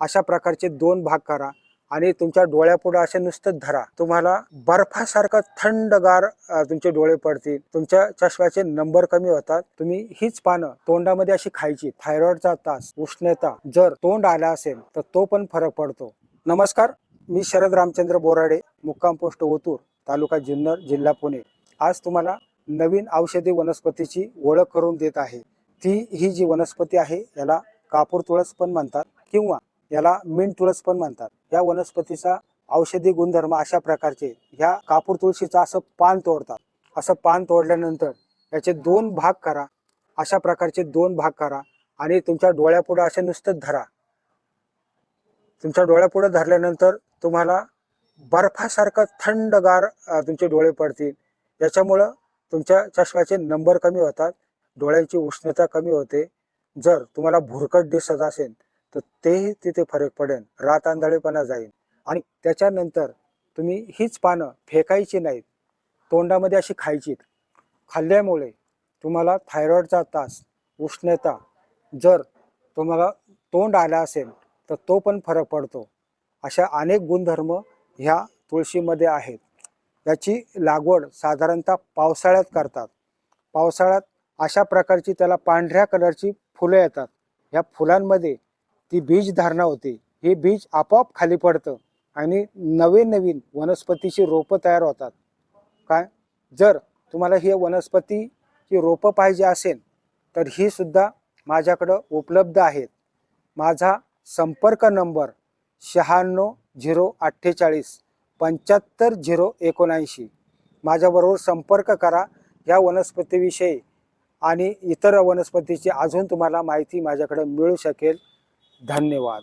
अशा प्रकारचे दोन भाग करा आणि तुमच्या डोळ्यापुढे असे नुसतं धरा. तुम्हाला बर्फासारखं थंडगार तुमचे डोळे पडतील. तुमच्या चष्म्याचे नंबर कमी होतात. तुम्ही हीच पानं तोंडामध्ये अशी खायची. थायरॉइडचा तास उष्णता जर तोंड आला असेल तर तो पण फरक पडतो. नमस्कार मी शरद रामचंद्र बोराडे मुक्काम पोस्ट ओतूर तालुका जुन्नर जिल्हा पुणे. आज तुम्हाला नवीन औषधी वनस्पतीची ओळख करून देत आहे. ती ही जी वनस्पती आहे याला कापूर तुळस पण म्हणतात किंवा याला मिंट तुळस पण म्हणतात. या वनस्पतीचा औषधी गुणधर्म अशा प्रकारचे ह्या कापूर तुळशीचं असं पान तोडतात. असं पान तोडल्यानंतर याचे दोन भाग करा. अशा प्रकारचे दोन भाग करा आणि तुमच्या डोळ्यापुढे असे नुसतं धरा. तुमच्या डोळ्यापुढे धरल्यानंतर तुम्हाला बर्फासारखं थंडगार तुमचे डोळे पडतील. याच्यामुळं तुमच्या चष्म्याचे नंबर कमी होतात. डोळ्यांची उष्णता कमी होते. जर तुम्हाला भुरकट दिसत असेल तर तेही तिथे फरक पडेल. रात आंधळेपणा जाईल. आणि त्याच्यानंतर तुम्ही हीच पानं फेकायची नाहीत. तोंडामध्ये अशी खायची खाल्ल्यामुळे तुम्हाला थायरॉईडचा तास उष्णता जर तुम्हाला तोंड आला असेल तर तो पण फरक पडतो. अशा अनेक गुणधर्म ह्या तुळशीमध्ये आहेत. याची लागवड साधारणतः पावसाळ्यात करतात. पावसाळ्यात अशा प्रकारची त्याला पांढऱ्या कलरची फुलं येतात. ह्या फुलांमध्ये ती बीज धारणा होते. हे बीज आपोआप खाली पडतं आणि नवे नवीन वनस्पतीची रोपं तयार होतात. काय? जर तुम्हाला ही वनस्पतीची रोपं पाहिजे असेल तर ही सुद्धा माझ्याकडं उपलब्ध आहेत. माझा संपर्क नंबर शहाण्णव झिरो अठ्ठेचाळीस पंच्याहत्तर झिरो एकोणऐंशी. माझ्याबरोबर संपर्क करा या वनस्पतीविषयी आणि इतर वनस्पतीची अजून तुम्हाला माहिती माझ्याकडे मिळू शकेल. धन्यवाद.